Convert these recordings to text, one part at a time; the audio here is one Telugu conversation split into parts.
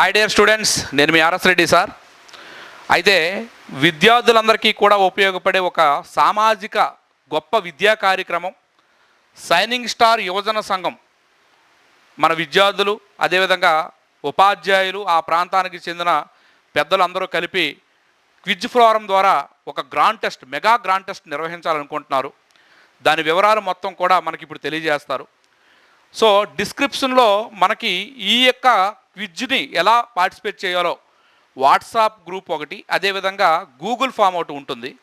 హాయ్ డియర్ స్టూడెంట్స్ నేను మీ ఆర్ఎస్ రెడ్డి సార్ అయితే విద్యార్థులందరికీ కూడా ఉపయోగపడే ఒక సామాజిక గొప్ప విద్యా కార్యక్రమం సైనింగ్ స్టార్ యువజన సంఘం. మన విద్యార్థులు అదేవిధంగా ఉపాధ్యాయులు ఆ ప్రాంతానికి చెందిన పెద్దలందరూ కలిపి క్విజ్ ఫోరం ద్వారా ఒక grand test mega grand test నిర్వహించాలనుకుంటున్నారు. దాని వివరాలు మొత్తం కూడా మనకి ఇప్పుడు తెలియజేస్తారు. సో డిస్క్రిప్షన్లో మనకి ఈ యొక్క క్విజ్ని ఎలా పార్టిసిపేట్ చేయాలో వాట్సాప్ గ్రూప్ ఒకటి అదేవిధంగా గూగుల్ ఫామ్ ఒకటి ఉంటుంది.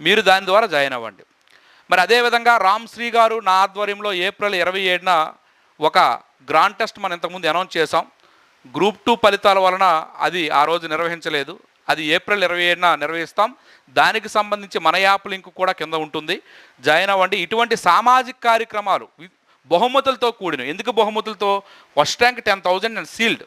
మీరు దాని ద్వారా జాయిన్ అవ్వండి. మరి అదేవిధంగా రామ్ శ్రీ గారు నా ఆధ్వర్యంలో ఏప్రిల్ ఇరవై ఏడున ఒక గ్రాండ్ టెస్ట్ మనం ఇంతకుముందు అనౌన్స్ చేసాం గ్రూప్ టూ ఫలితాల వలన అది ఆ రోజు నిర్వహించలేదు. అది ఏప్రిల్ ఇరవై ఏడున నిర్వహిస్తాం. దానికి సంబంధించి మన యాప్ లింక్ కూడా కింద ఉంటుంది. జాయిన్ అవ్వండి. ఇటువంటి సామాజిక కార్యక్రమాలు బహుమతులతో కూడిన ఎందుకు బహుమతులతో? First rank ten thousand and shield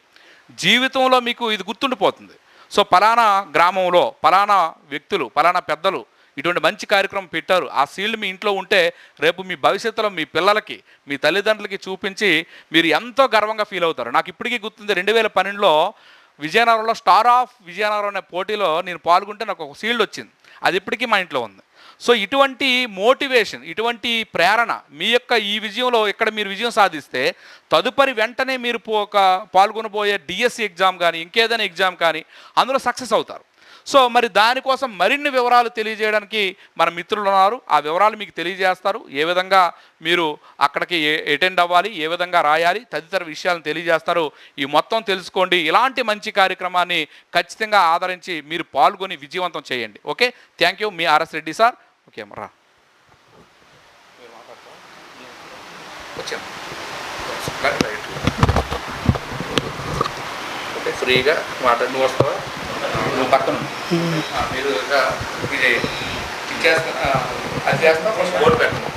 జీవితంలో మీకు ఇది గుర్తుండిపోతుంది. సో పలానా గ్రామంలో పలానా వ్యక్తులు పలానా పెద్దలు ఇటువంటి మంచి కార్యక్రమం పెట్టారు. ఆ సీల్డ్ మీ ఇంట్లో ఉంటే రేపు మీ భవిష్యత్తులో మీ పిల్లలకి మీ తల్లిదండ్రులకి చూపించి మీరు ఎంతో గర్వంగా ఫీల్ అవుతారు. నాకు ఇప్పటికీ గుర్తుంది రెండు వేల పన్నెండులో విజయనగరంలో స్టార్ ఆఫ్ విజయనగరం అనే పోటీలో నేను పాల్గొంటే నాకు ఒక సీల్డ్ వచ్చింది. అది ఇప్పటికీ మా ఇంట్లో ఉంది. సో ఇటువంటి మోటివేషన్ ఇటువంటి ప్రేరణ మీ యొక్క ఈ విజయంలో ఇక్కడ మీరు విజయం సాధిస్తే తదుపరి వెంటనే మీరు ఒక పాల్గొనబోయే డిఎస్సి ఎగ్జామ్ కానీ ఇంకేదైనా ఎగ్జామ్ కానీ అందులో సక్సెస్ అవుతారు. సో మరి దానికోసం మరిన్ని వివరాలు తెలియజేయడానికి మన మిత్రులు ఉన్నారు. ఆ వివరాలు మీకు తెలియజేస్తారు. ఏ విధంగా మీరు అక్కడికి అటెండ్ అవ్వాలి ఏ విధంగా రాయాలి తదితర విషయాలను తెలియజేస్తారు. ఈ మొత్తం తెలుసుకోండి. ఇలాంటి మంచి కార్యక్రమాన్ని ఖచ్చితంగా ఆదరించి మీరు పాల్గొని విజయవంతం చేయండి. Okay? Thank you. Me RS Reddy sir. Okay అమ్మ రా ఓకే ఫ్రీగా మాట్లాడి నువ్వు వస్తావా నువ్వు పక్కన మీరు ఇది అది చేస్తా ఫస్ట్ బోర్డు పెట్టండి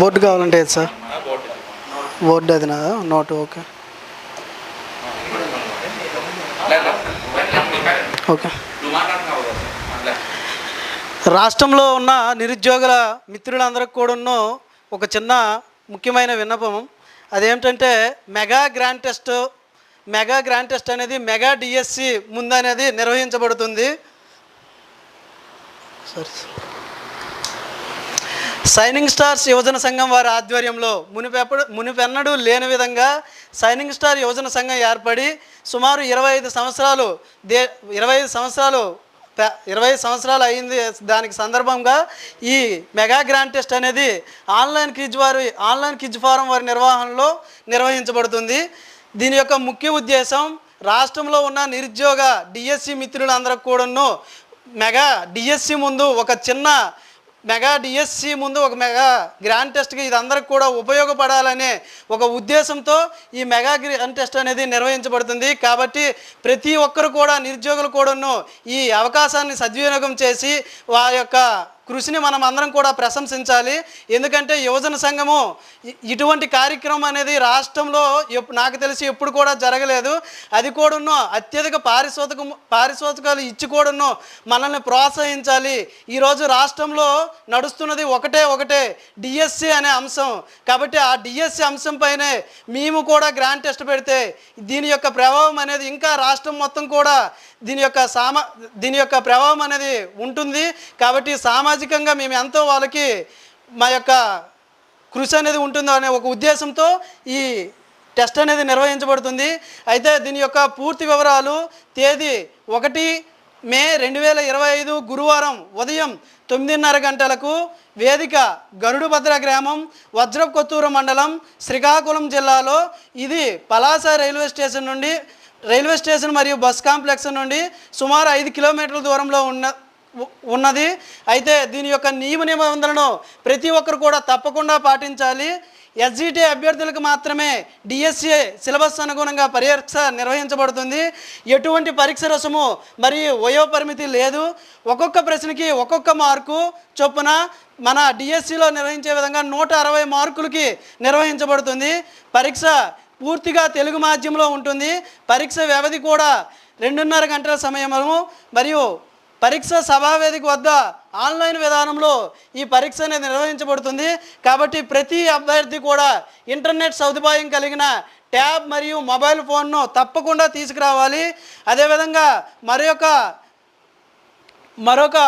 బోర్డు కావాలంటే ఏది సార్ బోర్డు అది నా నోట్ ఓకే. ఓకే నువ్వు మాట్లాడుతున్నావు కదా లే. రాష్ట్రంలో ఉన్న నిరుద్యోగుల మిత్రులందరికి కూడా ఒక చిన్న ముఖ్యమైన విన్నపం. అదేమిటంటే mega grand test mega grand test అనేది మెగా డిఎస్సి ముందు అనేది నిర్వహించబడుతుంది. సరే సైనింగ్ స్టార్స్ యువజన సంఘం వారి ఆధ్వర్యంలో మునిపెప్పుడు మునిపెన్నడూ లేని విధంగా సైనింగ్ స్టార్ యువజన సంఘం ఏర్పడి సుమారు ఇరవై ఐదు సంవత్సరాలు దే ఇరవై ఐదు సంవత్సరాలు ఇరవై ఐదు సంవత్సరాలు అయింది దానికి సందర్భంగా ఈ మెగా గ్రాండ్ టెస్ట్ అనేది ఆన్లైన్ క్విజ్ వారి ఆన్లైన్ క్విజ్ ఫారం వారి నిర్వహణలో నిర్వహించబడుతుంది. దీని యొక్క ముఖ్య ఉద్దేశం రాష్ట్రంలో ఉన్న నిరుద్యోగ డిఎస్సి మిత్రులందరికి కూడాను మెగా డిఎస్సి ముందు ఒక చిన్న మెగా డిఎస్సి ముందు ఒక మెగా గ్రాండ్ టెస్ట్కి ఇది అందరికి కూడా ఉపయోగపడాలనే ఒక ఉద్దేశంతో ఈ మెగా గ్రాండ్ టెస్ట్ అనేది నిర్వహించబడుతుంది. కాబట్టి ప్రతి ఒక్కరు కూడా నిరుద్యోగులు కూడాను ఈ అవకాశాన్ని సద్వినియోగం చేసి వారి యొక్క కృషిని మనం అందరం కూడా ప్రశంసించాలి. ఎందుకంటే యువజన సంఘము ఇటువంటి కార్యక్రమం అనేది రాష్ట్రంలో నాకు తెలిసి ఎప్పుడు కూడా జరగలేదు. అది కూడాను అత్యధిక పారిశోధక పారిశోధకాలు ఇచ్చి కూడాను మనల్ని ప్రోత్సహించాలి. ఈరోజు రాష్ట్రంలో నడుస్తున్నది ఒకటే ఒకటే డిఎస్సి అనే అంశం. కాబట్టి ఆ డిఎస్సి అంశం పైనే మేము కూడా గ్రాండ్ టెస్ట్ పెడితే దీని యొక్క ప్రభావం అనేది ఇంకా రాష్ట్రం మొత్తం కూడా దీని యొక్క సామా దీని యొక్క ప్రభావం అనేది ఉంటుంది. కాబట్టి సామాజిక సామాజికంగా మేము ఎంతో వాళ్ళకి మా యొక్క కృషి అనేది ఉంటుందో అనే ఒక ఉద్దేశంతో ఈ టెస్ట్ అనేది నిర్వహించబడుతుంది. అయితే దీని యొక్క పూర్తి వివరాలు తేదీ ఒకటి మే రెండు వేల ఇరవై ఐదు గురువారం ఉదయం తొమ్మిదిన్నర గంటలకు వేదిక గరుడుభద్ర గ్రామం వజ్రకొత్తూరు మండలం శ్రీకాకుళం జిల్లాలో. ఇది పలాస రైల్వే స్టేషన్ నుండి రైల్వే స్టేషన్ మరియు బస్ కాంప్లెక్స్ నుండి సుమారు ఐదు కిలోమీటర్ల దూరంలో ఉన్న ఉన్నది. అయితే దీని యొక్క నియమ నిబంధనలను ప్రతి ఒక్కరు కూడా తప్పకుండా పాటించాలి. ఎస్జిటి అభ్యర్థులకు మాత్రమే డిఎస్సిఏ సిలబస్ అనుగుణంగా పరీక్ష నిర్వహించబడుతుంది. ఎటువంటి పరీక్ష రసము మరియు వయో పరిమితి లేదు. ఒక్కొక్క ప్రశ్నకి ఒక్కొక్క మార్కు చొప్పున మన డిఎస్సిలో నిర్వహించే విధంగా నూట అరవై మార్కులకి నిర్వహించబడుతుంది. పరీక్ష పూర్తిగా తెలుగు మాధ్యమంలో ఉంటుంది. పరీక్ష వ్యవధి కూడా రెండున్నర గంటల సమయము. మరియు పరీక్ష సభావేదిక వద్ద ఆన్లైన్ విధానంలో ఈ పరీక్ష అనేది నిర్వహించబడుతుంది. కాబట్టి ప్రతి అభ్యర్థి కూడా ఇంటర్నెట్ సదుపాయం కలిగిన ట్యాబ్ మరియు మొబైల్ ఫోన్ను తప్పకుండా తీసుకురావాలి. అదేవిధంగా మరి మరొక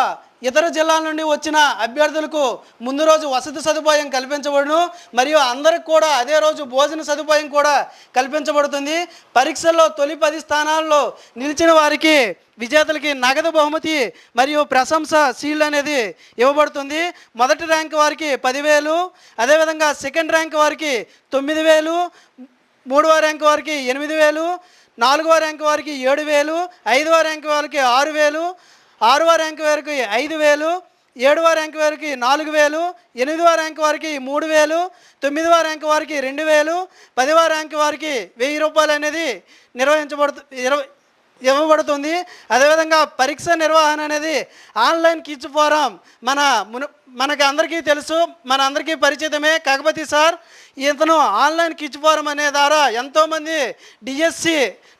ఇతర జిల్లాల నుండి వచ్చిన అభ్యర్థులకు ముందు రోజు వసతి సదుపాయం కల్పించబడును. మరియు అందరికి కూడా అదే రోజు భోజన సదుపాయం కూడా కల్పించబడుతుంది. పరీక్షల్లో తొలి పది స్థానాల్లో నిలిచిన వారికి విజేతలకి నగదు బహుమతి మరియు ప్రశంస సీల్డ్ అనేది ఇవ్వబడుతుంది. మొదటి ర్యాంక్ వారికి పదివేలు అదేవిధంగా సెకండ్ ర్యాంక్ వారికి తొమ్మిది వేలు మూడవ ర్యాంక్ వారికి ఎనిమిది వేలు నాలుగవ ర్యాంక్ వారికి ఏడు వేలు ఐదవ ర్యాంక్ వారికి ఆరు వేలు ఆరవ ర్యాంక్ వరకు ఐదు వేలు ఏడవ ర్యాంక్ వారికి నాలుగు వేలు ఎనిమిదవ ర్యాంక్ వారికి మూడు వేలు తొమ్మిదవ ర్యాంక్ వారికి రెండు వేలు పదవ ర్యాంక్ వారికి వెయ్యి రూపాయలు అనేది నిర్వహించబడుతు ఇరవై ఇవ్వబడుతుంది. అదేవిధంగా పరీక్ష నిర్వహణ అనేది ఆన్లైన్ కిచ్ ఫోరం మన మును మనకి అందరికీ తెలుసు మన అందరికీ పరిచితమే. కాకపోతే సార్ ఇతను ఆన్లైన్ కిచ్ ఫోరం అనే ద్వారా ఎంతోమంది డిఎస్సి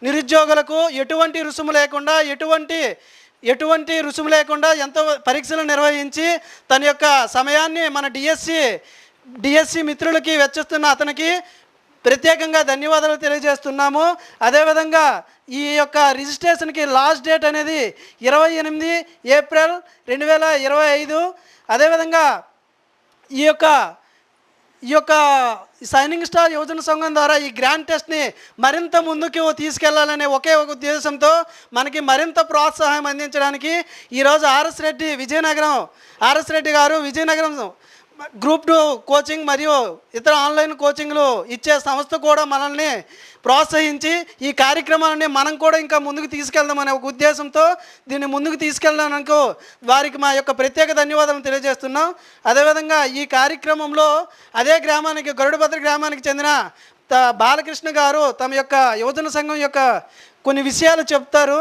నిరుద్యోగులకు ఎటువంటి రుసుము లేకుండా ఎటువంటి ఎటువంటి రుసుము లేకుండా ఎంతో పరీక్షలు నిర్వహించి తన యొక్క సమయాన్ని మన డిఎస్సి డిఎస్సి మిత్రులకి వెచ్చిస్తున్న అతనికి ప్రత్యేకంగా ధన్యవాదాలు తెలియజేస్తున్నాము. అదేవిధంగా ఈ యొక్క రిజిస్ట్రేషన్కి లాస్ట్ డేట్ అనేది ఇరవై ఎనిమిది ఏప్రిల్ రెండు వేల ఇరవై ఐదు. అదేవిధంగా ఈ యొక్క ఈ యొక్క సైనింగ్ స్టార్ యువజన సంఘం ద్వారా ఈ గ్రాండ్ టెస్ట్ని మరింత ముందుకు తీసుకెళ్ళాలనే ఒకే ఒక ఉద్దేశంతో మనకి మరింత ప్రోత్సాహం అందించడానికి ఈరోజు RS Reddy Vizianagaram RS Reddy garu Vizianagaram group two coaching మరియు ఇతర ఆన్లైన్ కోచింగ్లు ఇచ్చే సంస్థ కూడా మనల్ని ప్రోత్సహించి ఈ కార్యక్రమాలని మనం కూడా ఇంకా ముందుకు తీసుకెళ్దామనే ఒక ఉద్దేశంతో దీన్ని ముందుకు తీసుకెళ్ళడానికి వారికి మా యొక్క ప్రత్యేక ధన్యవాదాలు తెలియజేస్తున్నాం. అదేవిధంగా ఈ కార్యక్రమంలో అదే గ్రామానికి గరుడభద్ర గ్రామానికి చెందిన బాలకృష్ణ గారు తమ యొక్క యువజన సంఘం యొక్క కొన్ని విషయాలు చెప్తారు.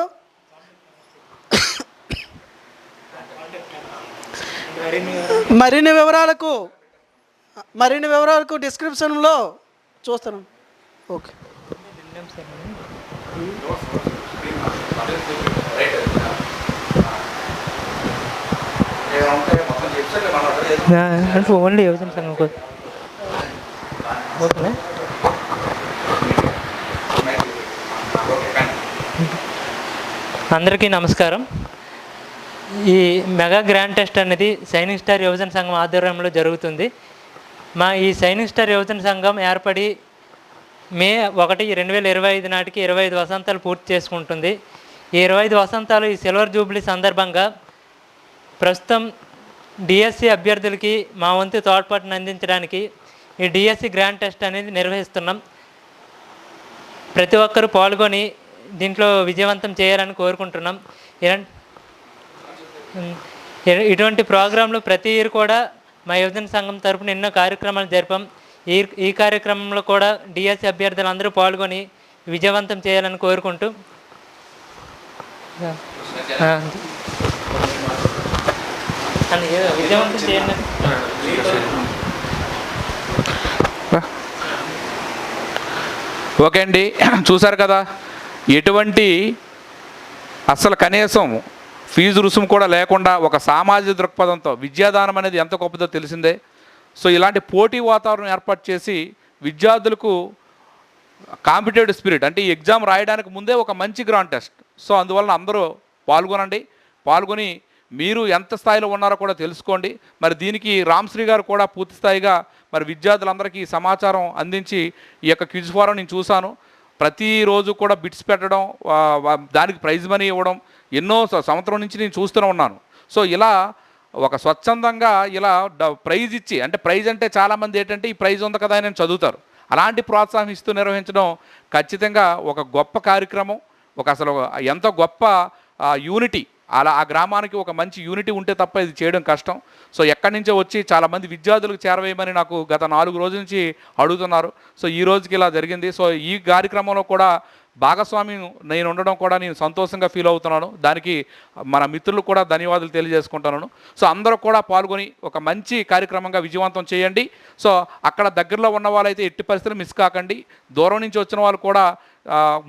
మరిన్ని వివరాలకు మరిన్ని వివరాలకు డిస్క్రిప్షన్లో చూస్తాను. ఓకే ఓన్లీ యువజన సంఘం కోసం ఓకేనా? అందరికీ నమస్కారం. ఈ మెగా గ్రాండ్ టెస్ట్ అనేది సైనింగ్ స్టార్ యువజన సంఘం ఆధ్వర్యంలో జరుగుతుంది. మా ఈ సైనిక్ స్టార్ యువజన సంఘం ఏర్పడి మే ఒకటి రెండు వేల ఇరవై ఐదు నాటికి ఇరవై ఐదు వసంతాలు పూర్తి చేసుకుంటుంది. ఈ ఇరవై ఐదు వసంతాలు ఈ సిల్వర్ జూబ్లీ సందర్భంగా ప్రస్తుతం డిఎస్సి అభ్యర్థులకి మా వంతు తోడ్పాటును అందించడానికి ఈ డిఎస్సి గ్రాండ్ టెస్ట్ అనేది నిర్వహిస్తున్నాం. ప్రతి ఒక్కరూ పాల్గొని దీంట్లో విజయవంతం చేయాలని కోరుకుంటున్నాం. ఇలాంటి ఇటువంటి ప్రోగ్రాంలు ప్రతి ఇయర్ కూడా మా యువజన సంఘం తరపున ఎన్నో కార్యక్రమాలు జరిపాం. ఈ ఈ కార్యక్రమంలో కూడా డిఎస్సి అభ్యర్థులు అందరూ పాల్గొని విజయవంతం చేయాలని కోరుకుంటూ. విజయవంతం చేయండి. ఓకే అండి చూసారు కదా? ఎటువంటి అసలు కనీసం ఫీజు రుసుము కూడా లేకుండా ఒక సామాజిక దృక్పథంతో విద్యాదానం అనేది ఎంత గొప్పదో తెలిసిందే. సో ఇలాంటి పోటీ వాతావరణం ఏర్పాటు చేసి విద్యార్థులకు కాంపిటేటివ్ స్పిరిట్ అంటే ఈ ఎగ్జామ్ రాయడానికి ముందే ఒక మంచి గ్రాండ్ టెస్ట్. సో అందువలన అందరూ పాల్గొనండి. పాల్గొని మీరు ఎంత స్థాయిలో ఉన్నారో కూడా తెలుసుకోండి. మరి దీనికి రామ్శ్రీ గారు కూడా పూర్తి స్థాయిగా మరి విద్యార్థులందరికీ సమాచారం అందించి ఈ యొక్క క్విజ్ ఫోరం నేను చూశాను. ప్రతిరోజు కూడా బిట్స్ పెట్టడం దానికి ప్రైజ్ మనీ ఇవ్వడం ఎన్నో సంవత్సరం నుంచి నేను చూస్తూనే ఉన్నాను. సో ఇలా ఒక స్వచ్ఛందంగా ఇలా డ- ప్రైజ్ ఇచ్చి అంటే ప్రైజ్ అంటే చాలామంది ఏంటంటే ఈ ప్రైజ్ ఉంది కదా అని చదువుతారు. అలాంటి ప్రోత్సాహం ఇస్తూ నిర్వహించడం ఖచ్చితంగా ఒక గొప్ప కార్యక్రమం ఒక అసలు ఎంతో గొప్ప యూనిటీ అలా ఆ గ్రామానికి ఒక మంచి యూనిటీ ఉంటే తప్ప ఇది చేయడం కష్టం. సో ఎక్కడి నుంచో వచ్చి చాలామంది విద్యార్థులకు చేరవేయమని నాకు గత నాలుగు రోజుల నుంచి అడుగుతున్నారు. సో ఈ రోజుకి ఇలా జరిగింది. సో ఈ కార్యక్రమంలో కూడా భాగస్వామి నేను ఉండడం కూడా నేను సంతోషంగా ఫీల్ అవుతున్నాను. దానికి మన మిత్రులు కూడా ధన్యవాదాలు తెలియజేసుకుంటున్నాను. సో అందరూ కూడా పాల్గొని ఒక మంచి కార్యక్రమంగా విజయవంతం చేయండి. సో అక్కడ దగ్గరలో ఉన్న వాళ్ళైతే ఎట్టి పరిస్థితులు మిస్ కాకండి. దూరం నుంచి వచ్చిన వాళ్ళు కూడా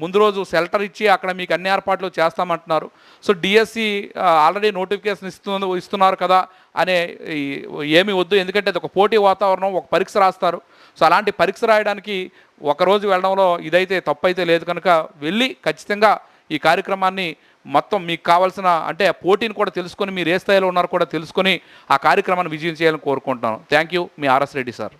ముందు రోజు షెల్టర్ ఇచ్చి అక్కడ మీకు అన్ని ఏర్పాట్లు చేస్తామంటున్నారు. So D S C already notification ఇస్తుంది ఇస్తున్నారు కదా అనే ఏమి వద్దు. ఎందుకంటే అది ఒక పోటీ వాతావరణం ఒక పరీక్ష రాస్తారు. సో అలాంటి పరీక్ష రాయడానికి ఒకరోజు వెళ్ళడంలో ఇదైతే తప్పైతే లేదు కనుక వెళ్ళి ఖచ్చితంగా ఈ కార్యక్రమాన్ని మొత్తం మీకు కావాల్సిన అంటే పోటీని కూడా తెలుసుకొని మీరు ఏ స్థాయిలో ఉన్నారో కూడా తెలుసుకొని ఆ కార్యక్రమాన్ని విజయం చేయాలని కోరుకుంటున్నాను. థ్యాంక్ యూ మీ ఆర్ఎస్ రెడ్డి సార్.